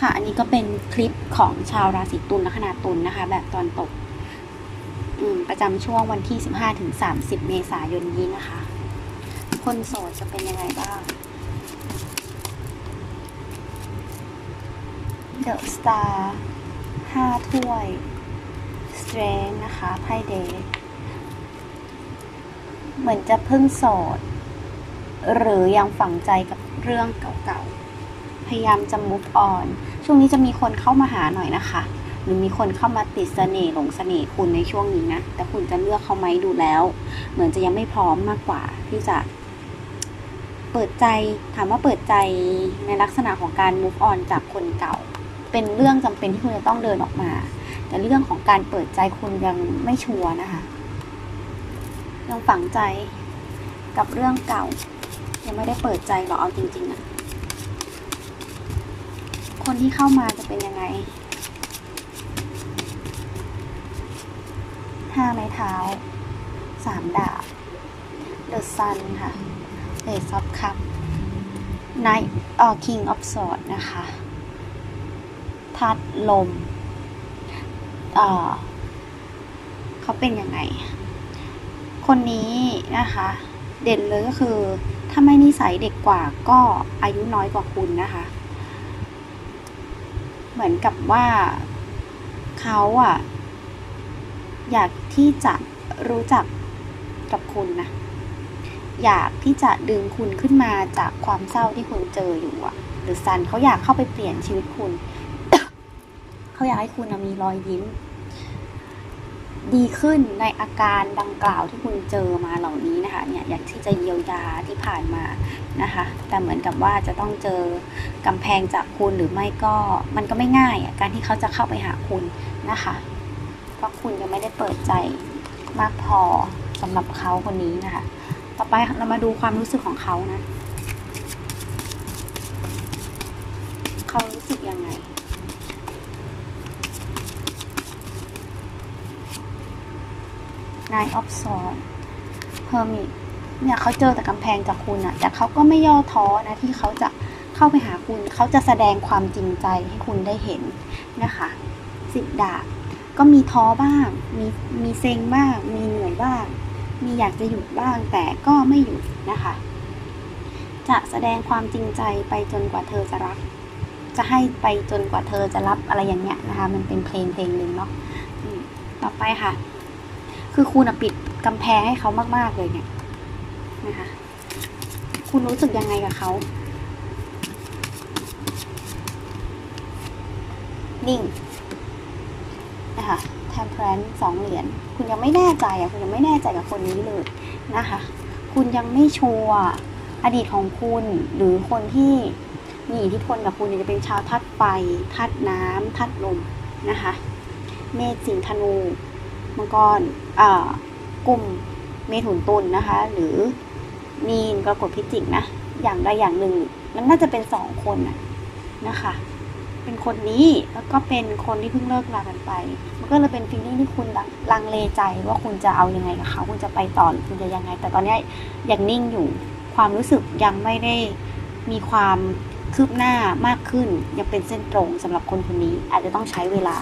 ค่ะ อันนี้ก็เป็นคลิปของชาวราศีตุลลัคนาตุลนะคะ แบบตอนตกประจำช่วงวันที่ 15ถึง30 เมษายนนี้นะคะ คนโสดจะเป็นยังไงบ้าง The Star ห้าถ้วย Strength นะคะไพ่เดทเหมือนจะเพิ่งโสด หรือยังฝังใจกับเรื่องเก่าๆ พยายามจะ move on ช่วงนี้จะมีคนเข้ามาหาหน่อยนะคะ หรือมีคนเข้ามาติดเสน่ห์หลงเสน่ห์คุณในช่วงนี้นะ แต่คุณจะเลือกเขาไหมดูแล้ว เหมือนจะยังไม่พร้อมมากกว่าที่จะ เปิดใจ ถามว่าเปิดใจในลักษณะของการ move on จากคนเก่า เป็นเรื่องจำเป็นที่คุณจะต้องเดินออกมา แต่เรื่องของการเปิดใจคุณยังไม่ชัวร์นะคะยังฝังใจกับเรื่องเก่า ยังไม่ได้เปิดใจหรอเอาจริงๆอะ คนที่เข้ามาจะเป็นยังไงห้าไม้เท้าสามดาบ The Sun ค่ะ Ace of Cup Knight เอ่อ King of Swords นะคะ ทัดลมเออเขาเป็นยังไง คนนี้นะคะ เด่นเลยก็คือ ถ้าไม่นิสัยเด็กกว่าก็อายุน้อยกว่าคุณนะคะ เหมือนกับว่าเขาอะอยากที่จะรู้จักกับคุณนะ อยากที่จะดึงคุณขึ้นมาจากความเศร้าที่คุณเจออยู่อะหรือซันเขาอยากเข้าไปเปลี่ยนชีวิตคุณ เขาอยากให้คุณมีรอยยิ้ม ดีขึ้นในอาการดังกล่าวที่คุณเจอมาเหล่านี้นะคะเนี่ยอยากที่จะเยียวยาที่ผ่านมานะคะแต่เหมือนกับว่าจะต้องเจอกำแพงจากคุณหรือไม่ก็มันก็ไม่ง่ายการที่เขาจะเข้าไปหาคุณนะคะเพราะคุณยังไม่ได้เปิดใจมากพอสำหรับเขาคนนี้นะคะต่อไปเรามาดูความรู้สึกของเขานะ เขารู้สึกยังไง Nine of Swords Hermit เนี่ยเขาเจอแต่กำแพงจากคุณอะแต่เขาก็ไม่ย่อท้อนะที่เขาจะเข้าไปหาคุณ เขาจะแสดงความจริงใจให้คุณได้เห็นนะคะสิบดาบก็มีท้อบ้าง มีมีเซ็งบ้าง มีเหนื่อยบ้าง มีอยากจะหยุดบ้าง แต่ก็ไม่หยุดนะคะ จะแสดงความจริงใจไปจนกว่าเธอจะรัก จะให้ไปจนกว่าเธอจะรับอะไรอย่างเงี้ยนะคะ มันเป็นเพลงเพลงหนึ่งเนาะต่อไปค่ะ คือคุณอะปิดกำแพงให้เขามากๆเลยเนี่ยนะคะ คุณรู้สึกยังไงกับเขานิ่งนะคะ t e m p e r a n c e สองเหรียญคุณยังไม่แน่ใจอะคุณยังไม่แน่ใจกับคนนี้เลยนะคะ คุณยังไม่ชัวร์อดีตของคุณหรือคนที่มีอิทธิพลกับคุณจะเป็นชาวธาตุไฟธาตุน้ำธาตุลมนะคะ เมษสิงธนู มังกรอ่ากลุ่มเมถุนตุลนะคะ หรือมีนกรกฎพิจิกนะ อย่างใดอย่างหนึ่ง มันน่าจะเป็นสองคนนะนะคะ เป็นคนนี้แล้วก็เป็นคนที่เพิ่งเลิกลากันไป มันก็เลยเป็นฟีลลิ่งที่คุณลังเลใจว่าคุณจะเอายังไงกับเขาคุณจะไปต่อหรือคุณจะยังไง แต่ตอนนี้ยยังนิ่งอยู่ความรู้สึกยังไม่ได้มีความคืบหน้า มากขึ้น ยังเป็นเส้นตรงสำหรับคนคนนี้อาจจะต้องใช้เวลา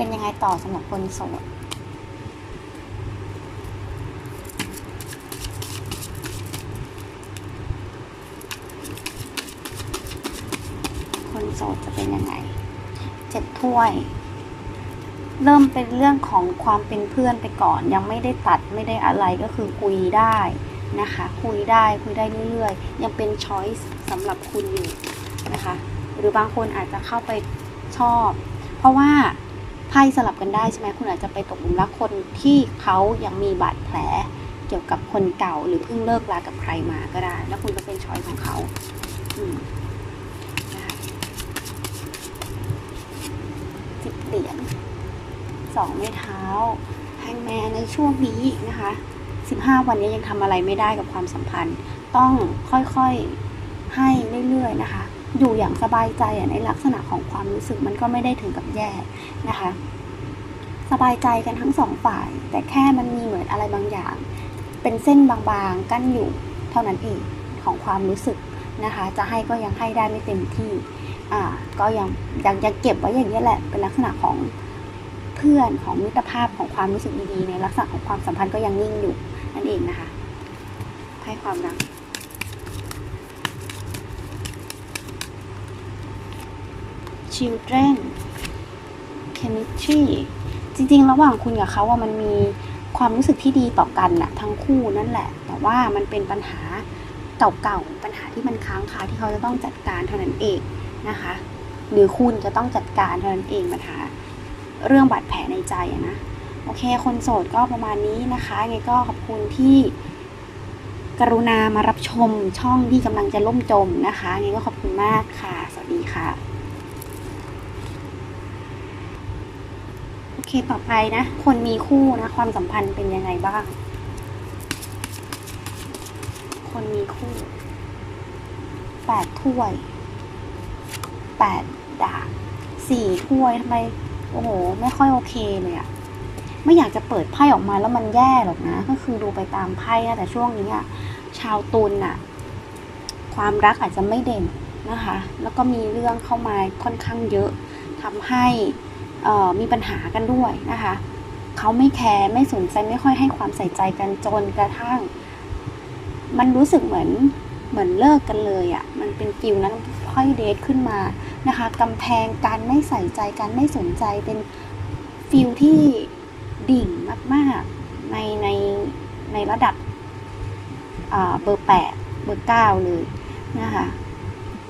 เป็นยังไงต่อสำหรับคนโสดคนโสดจะเป็นยังไงเจ็ดถ้วย เริ่มเป็นเรื่องของความเป็นเพื่อนไปก่อน ยังไม่ได้ตัดไม่ได้อะไรก็คือคุยได้นะคะ คุยได้คุยได้เรื่อยๆ ยังเป็นช้อยส์สำหรับคุณอยู่นะคะ หรือบางคนอาจจะเข้าไปชอบ เพราะว่า ไพ่สลับกันได้ใช่ไหมคุณอาจจะไปตกหลุมรักคนที่เขายังมีบาดแผลเกี่ยวกับคนเก่าหรือเพิ่งเลิกลากับใครมาก็ได้ แล้วคุณก็เป็นช้อยของเขาสิบเหรียญสองไม้เท้าแฮงแมนในช่วงนี้นะคะสิบห้าวันนี้ยังทำอะไรไม่ได้กับความสัมพันธ์ ต้องค่อยๆให้เรื่อยๆนะคะ อยู่อย่างสบายใจอะในลักษณะของความรู้สึกมันก็ไม่ได้ถึงกับแย่นะคะ สบายใจกันทั้งสองฝ่าย แต่แค่มันมีเหมือนอะไรบางอย่าง เป็นเส้นบางๆกั้นอยู่เท่านั้นเองของความรู้สึกนะคะ จะให้ก็ยังให้ได้ไม่เต็มที่อ่าก็ยังยังยังเก็บไว้อย่างนี้แหละเป็นลักษณะของเพื่อนของมิตรภาพของความรู้สึกดีๆในลักษณะของความสัมพันธ์ก็ยังนิ่งอยู่นั่นเองนะคะให้ความรัก children chemistry จริงๆ ระหว่างคุณกับเขาว่ามันมีความรู้สึกที่ดีต่อกันน่ะทั้งคู่นั่นแหละ แต่ว่ามันเป็นปัญหาเก่าๆ ปัญหาที่มันค้างคาที่เขาจะต้องจัดการเท่านั้นเองนะคะ หรือคุณจะต้องจัดการเท่านั้นเองปัญหาเรื่องบาดแผลในใจนะ โอเค คนโสดก็ประมาณนี้นะคะไงก็ขอบคุณที่กรุณามารับชมช่องที่กำลังจะล่มจมนะคะไงก็ขอบคุณมากค่ะ สวัสดีค่ะ โอ เคต่อไปนะ คนมีคู่นะ ความสัมพันธ์เป็นยังไงบ้าง คนมีคู่แปดถ้วยแปดดาบสี่ถ้วยทำไม โอ้โห ไม่ค่อยโอเคเลยอะไม่อยากจะเปิดไพ่ออกมาแล้วมันแย่หรอกนะ ก็คือดูไปตามไพ่นะแต่ช่วงนี้อะชาวตุลอะความรักอาจจะไม่เด่นนะคะ แล้วก็มีเรื่องเข้ามาค่อนข้างเยอะทำให้ มีปัญหากันด้วยนะคะเขาไม่แคร์ไม่สนใจไม่ค่อยให้ความใส่ใจกันจนกระทั่ง มันรู้สึกเหมือนเหมือนเลิกกันเลยอะ่ะมันเป็นฟิลนั้นค่อยเดทขึ้นมานะคะกำแพงการไม่ใส่ใจการไม่สนใจเป็นฟิลที่ดิ่งมากๆในในในระดับเบอร์แปดเบอร์เก้าเลยนะคะ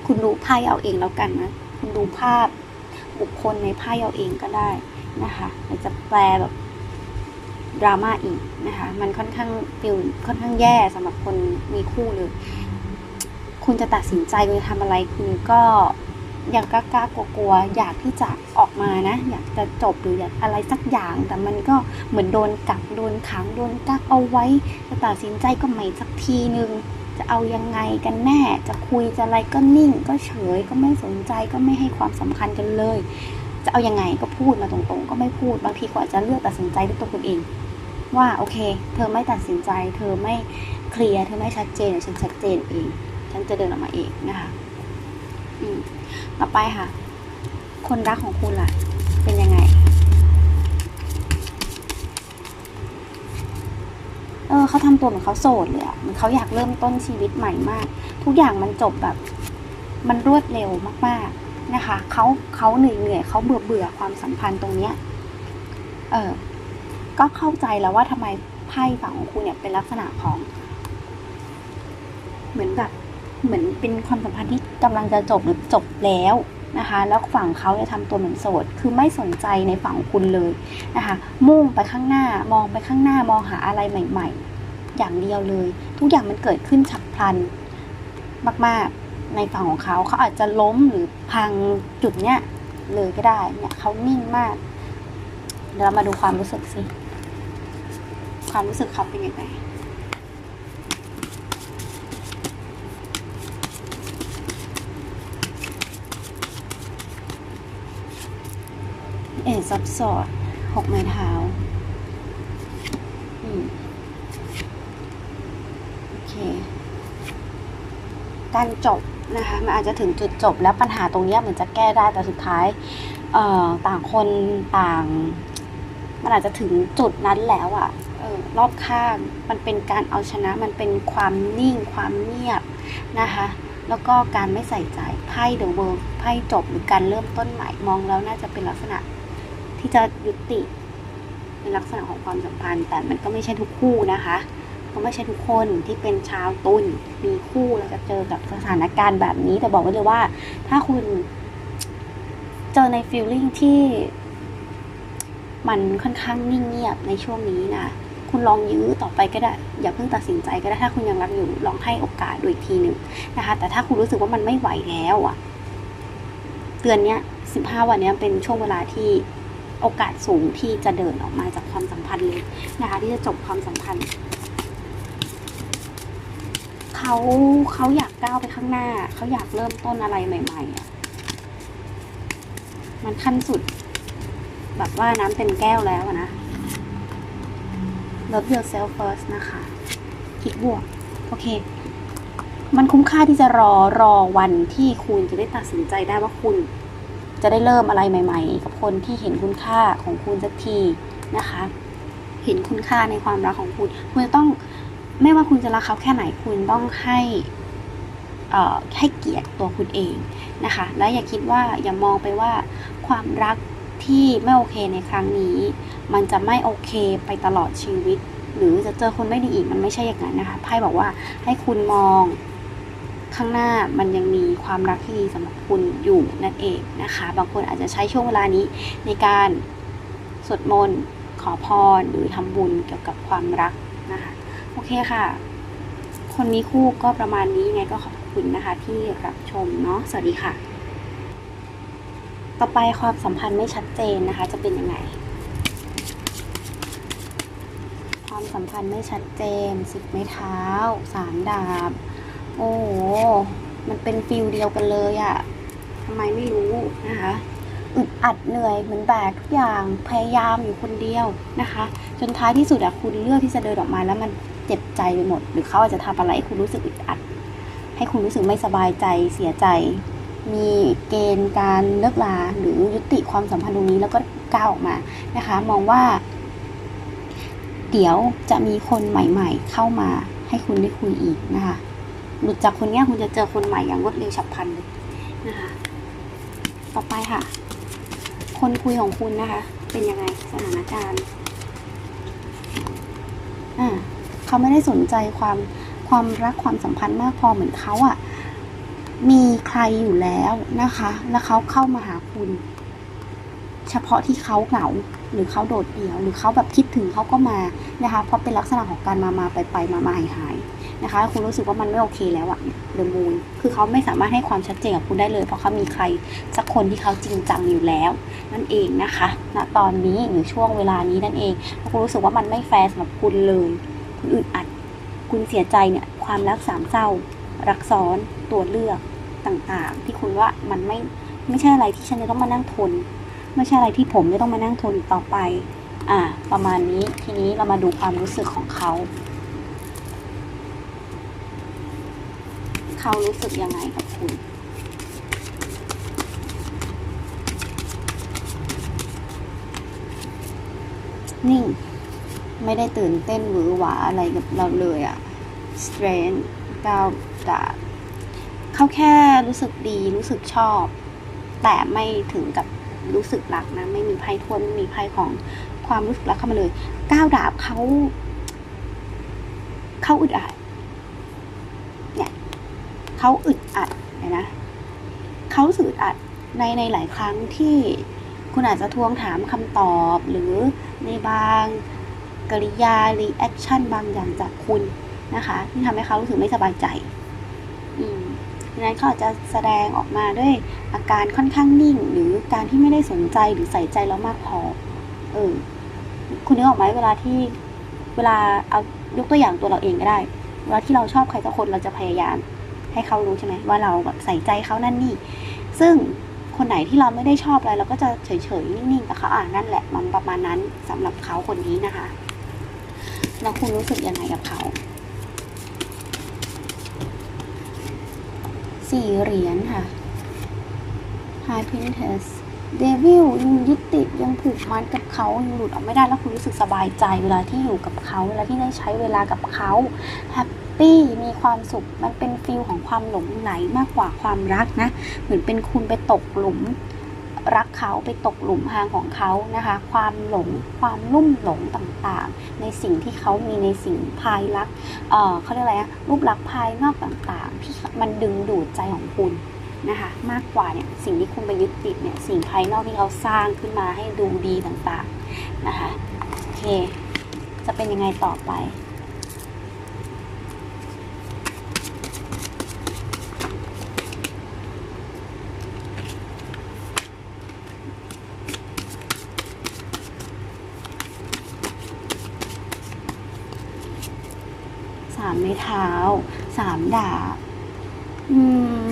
คุณดูไพ่เอาเองแล้วกันนะ คุณดูภาพ บุคคลในไพ่เอาเองก็ได้นะคะเดี๋ยวจะแปลแบบดราม่าอีกนะคะ มันค่อนข้างฟิลค่อนข้างแย่สำหรับคนมีคู่เลย คุณจะตัดสินใจคุณจะทำอะไรคุณก็ยังกล้ากลัวๆอยากที่จะออกมานะ อยากจะจบหรืออยากอะไรสักอย่าง แต่มันก็เหมือนโดนกักโดนขังโดนกักเอาไว้จะตัดสินใจก็ไม่สักทีนึง จะเอายังไงกันแน่ จะคุยจะอะไรก็นิ่ง ก็เฉยก็ไม่สนใจก็ไม่ให้ความสำคัญกันเลย จะเอายังไงก็พูดมาตรงๆ ก็ไม่พูดบางทีก็อาจจะเลือกตัดสินใจด้วยตัวคุณเอง ว่าโอเค เธอไม่ตัดสินใจ เธอไม่เคลียร์เธอไม่ชัดเจนฉันชัดเจนเองฉันจะเดินออกมาเองนะคะอืมต่อไปค่ะ คนรักของคุณล่ะ เป็นยังไง เออเขาทำตัวเหมือนเขาโสดเลยอะเหมือนเขาอยากเริ่มต้นชีวิตใหม่มาก ทุกอย่างมันจบแบบ มันรวดเร็วมากๆนะคะเขาเขาเหนื่อยเหนื่อยเขาเบื่อเบื่อความสัมพันธ์ตรงเนี้ยเออก็เข้าใจแล้วว่าทำไมไพ่ฝั่งของคุณเนี่ยเป็นลักษณะของ เหมือนแบบเหมือนเป็นความสัมพันธ์ที่กำลังจะจบหรือจบแล้ว นะคะ แล้วฝั่งเขาเนี่ยทำตัวเหมือนโสด คือไม่สนใจในฝั่งของคุณเลยนะคะ มุ่งไปข้างหน้า มองไปข้างหน้า มองหาอะไรใหม่ ๆ อย่างเดียวเลย ทุกอย่างมันเกิดขึ้นฉับพลันมากๆ ในฝั่งของเขา เขาอาจจะล้มหรือพังจุดเนี้ยเลยก็ได้ เนี่ยเขานิ่งมาก เดี๋ยวเรามาดูความรู้สึกสิ ความรู้สึกเขาเป็นยังไง เอซับสอดหกไม้เท้าอืมโอเค การจบนะคะมันอาจจะถึงจุดจบแล้วปัญหาตรงนี้ยมันจะแก้ได้แต่สุดท้ายเออต่างคนต่าง มันอาจจะถึงจุดนั้นแล้วอะ่ะออรอบข้างมันเป็นการเอาชนะมันเป็นความนิ่งความเงียบนะคะ แล้วก็การไม่ใส่ใจไพ่เดอะเวิร์ไพ่จบหรือการเริ่มต้นใหม่มองแล้วน่าจะเป็นลักษณะ ที่จะยุติเป็นลักษณะของความสัมพันธ์ แต่มันก็ไม่ใช่ทุกคู่นะคะก็ไม่ใช่ทุกคนที่เป็นชาวตุลมีคู่แล้วจะเจอกับสถานการณ์แบบนี้ แต่บอกไว้เลยว่า ถ้าคุณเจอในฟีลลิ่งที่มันค่อนข้างนิ่งเงียบในช่วงนี้นะคุณลองยื้อต่อไปก็ได้ อย่าเพิ่งตัดสินใจก็ได้ถ้าคุณยังรักอยู่ลองให้โอกาสดูอีกทีหนึ่งนะคะ แต่ถ้าคุณรู้สึกว่ามันไม่ไหวแล้วอะเดือนเนี้ยสิบห้าวันเนี้ยเป็นช่วงเวลาที่ โอกาสสูงที่จะเดินออกมาจากความสัมพันธ์เลยนะคะ ที่จะจบความสัมพันธ์เขาเขาอยากก้าวไปข้างหน้า เขาอยากเริ่มต้นอะไรใหม่ๆอะมันขั้นสุด แบบว่าน้ำเต็มแก้วแล้วนะ Love yourself first นะคะคิดบวก โอเค มันคุ้มค่าที่จะรอรอวันที่คุณจะได้ตัดสินใจได้ว่าคุณ จะได้เริ่มอะไรใหม่ ๆ กับคนที่เห็นคุณค่าของคุณสักทีนะคะ เห็นคุณค่าในความรักของคุณ คุณจะต้องไม่ว่าคุณจะรักเขาแค่ไหนคุณต้องให้อ่อให้เกียรติตัวคุณเองนะคะ และอย่าคิดว่าอย่ามองไปว่าความรักที่ไม่โอเคในครั้งนี้ มันจะไม่โอเคไปตลอดชีวิต หรือจะเจอคนไม่ดีอีกมันไม่ใช่อย่างนั้นนะคะไพ่บอกว่าให้คุณมอง ข้างหน้ามันยังมีความรักที่ดีสำหรับคุณอยู่นั่นเองนะคะ บางคนอาจจะใช้ช่วงเวลานี้ในการสวดมนต์ขอพรหรือทำบุญเกี่ยวกับความรักนะคะโอเคค่ะ คนมีคู่ก็ประมาณนี้ไงก็ขอบคุณนะคะที่รับชมเนาะสวัสดีค่ะ ต่อไปความสัมพันธ์ไม่ชัดเจนนะคะ จะเป็นยังไงความสัมพันธ์ไม่ชัดเจนสิบไม้เท้าสามดาบ โอ้โห มันเป็นฟิลเดียวกันเลยอะทำไมไม่รู้นะคะอึดอัดเหนื่อยเหมือนแบกทุกอย่างพยายามอยู่คนเดียวนะคะ จนท้ายที่สุดอะคุณเลือกที่จะเดินออกมาแล้วมันเจ็บใจไปหมด หรือเขาอาจจะทำอะไรให้คุณรู้สึกอึดอัด ให้คุณรู้สึกไม่สบายใจเสียใจ มีเกณฑ์การเลิกลาหรือยุติความสัมพันธ์ตรงนี้แล้วก็ก้าวออกมานะคะ มองว่า เดี๋ยวจะมีคนใหม่ ๆ เข้ามาให้คุณได้คุยอีกนะคะ หลุดจากคนเนี้ยคุณจะเจอคนใหม่อย่างรวดเร็วฉับพลันเลยนะคะ ต่อไปค่ะ คนคุยของคุณนะคะ เป็นยังไงสถานการณ์อ่าเขาไม่ได้สนใจความความรักความสัมพันธ์มากพอเหมือนเขาอะ่ะมีใครอยู่แล้วนะคะ แล้วเขาเข้ามาหาคุณ เฉพาะที่เขาเหงา หรือเขาโดดเดี่ยว หรือเขาแบบคิดถึงเขาก็มานะคะ เพราะเป็นลักษณะของการมามาไปไปมามาหายหาย นะคะคุณรู้สึกว่ามันไม่โอเคแล้วอะเดอะมูนคือเขาไม่สามารถให้ความชัดเจนกับคุณได้เลย เพราะเขามีใครสักคนที่เขาจริงจังอยู่แล้ว นั่นเองนะคะณตอนนี้หรือช่วงเวลานี้นั่นเองคุณรู้สึกว่ามันไม่แฟร์สำหรับคุณเลย คุณอึดอัด คุณเสียใจเนี่ยความรักสามเศร้า รักซ้อนตัวเลือกต่างๆ ที่คุณว่ามันไม่ไม่ใช่อะไรที่ฉันจะต้องมานั่งทน ไม่ใช่อะไรที่ผมจะต้องมานั่งทนต่อไป อ่า ประมาณนี้ทีนี้เรามาดูความรู้สึกของเขา เขารู้สึกยังไงกับคุณ นิ่ง ไม่ได้ตื่นเต้นหวือหวาอะไรกับเราเลยอะ strength ก้าวดาบเขาแค่รู้สึกดีรู้สึกชอบ แต่ไม่ถึงกับรู้สึกรักนะ ไม่มีไพ่ทวนไม่มีไพ่ของความรู้สึกรักเข้ามาเลย ก้าวดาบเขาเขาอึดอัดเนี่ย เขาอึดอัดเห็นะเขาสึกอึดอัดในในหลายครั้งที่คุณอาจจะทวงถามคำตอบ หรือในบางกริยารีแอคชั่นบางอย่างจากคุณนะคะ ที่ทำให้เขารู้สึกไม่สบายใจอืมดังนั้นเขาอาจจะแสดงออกมาด้วยอาการค่อนข้างนิ่ง หรือการที่ไม่ได้สนใจหรือใส่ใจเรามากพอเออคุณนึกออกไหมเวลาที่เวลาเอายกตัวอย่างตัวเราเองก็ได้ เวลาที่เราชอบใครสักคนเราจะพยายาม ให้เขารู้ใช่ไหมว่าเราแบบใส่ใจเขานั่นนี่ ซึ่งคนไหนที่เราไม่ได้ชอบอะไรเราก็จะเฉยๆนิ่งๆกับเขาอ่านั่นแหละ มันประมาณนั้นสำหรับเขาคนนี้นะคะ แล้วคุณรู้สึกยังไงกับเขาสี่เหรียญค่ะ High Princess Devil ยังยึดติดยังผูกมัดกับเขายังหลุดออกไม่ได้แล้วคุณรู้สึกสบายใจเวลาที่อยู่กับเขาเวลาที่ได้ใช้เวลากับเขาแฮป ปี้มีความสุขมันเป็นฟิลของความหลงไหลมากกว่าความรักนะเหมือนเป็นคุณไปตกหลุมรักเขาไปตกหลุมพรางของเขานะคะ ความหลงความลุ่มหลงต่างๆ ในสิ่งที่เขามีในสิ่งภายลักษณ์เเขาเรียกอะไรนะรูปลักษณ์ภายนอกต่างๆที่มันดึงดูดใจของคุณนะคะมากกว่าเนี่ยสิ่งที่คุณไปยึดติดเนี่ยสิ่งภายนอกที่เขาสร้างขึ้นมาให้ดูดีต่างๆนะคะโอเค จะเป็นยังไงต่อไป สามไม้เท้าสามดาบอืม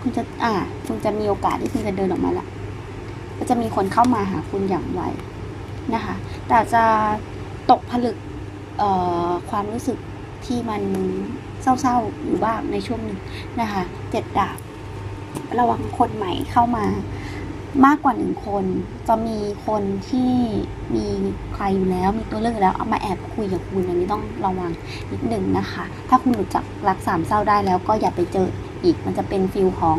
คุณจะอ่าคุณจะมีโอกาสที่คุณจะเดินออกมาละก็จะมีคนเข้ามาหาคุณอย่างไวนะคะ แต่จะตกผลึกเอ่อความรู้สึกที่มันเศร้าๆอยู่บ้างในช่วงหนึ่งนะคะเจ็ดดาบระวังคนใหม่เข้ามา มากกว่าหนึ่งคน จะมีคนที่มีใครอยู่แล้ว มีตัวเลือกอยู่แล้วเอามาแอบคุยกับคุณอันนี้ต้องระวังนิดหนึ่งนะคะ ถ้าคุณหลุดจากรักสามเศร้าได้แล้วก็อย่าไปเจออีกมันจะเป็นฟิลของ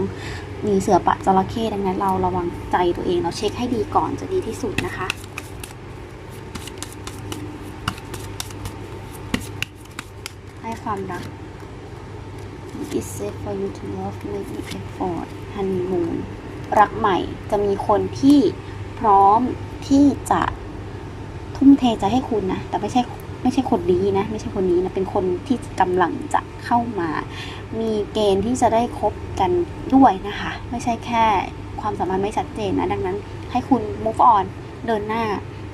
มีเสือปะจระเข้ดังนั้นเราระวังใจตัวเองเราเช็คให้ดีก่อนจะดีที่สุดนะคะให้ความรัก It's safe for you to love make effort, honeymoon รักใหม่จะมีคนที่พร้อมที่จะทุ่มเทใจให้คุณนะ แต่ไม่ใช่ไม่ใช่คนดีนะ ไม่ใช่คนนี้นะ เป็นคนที่กำลังจะเข้ามา มีเกณฑ์ที่จะได้คบกันด้วยนะคะ ไม่ใช่แค่ความสัมพันธ์ไม่ชัดเจนนะ ดังนั้นให้คุณ move on เดินหน้า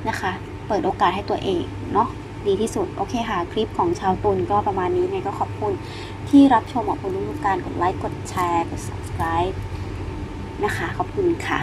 นะคะ เปิดโอกาสให้ตัวเองเนาะ ดีที่สุด โอเคค่ะ คลิปของชาวตุลก็ประมาณนี้ไงก็ขอบคุณที่รับชมขอบคุณทุกการกดไลค์ กดแชร์ กด subscribe นะคะ ขอบคุณค่ะ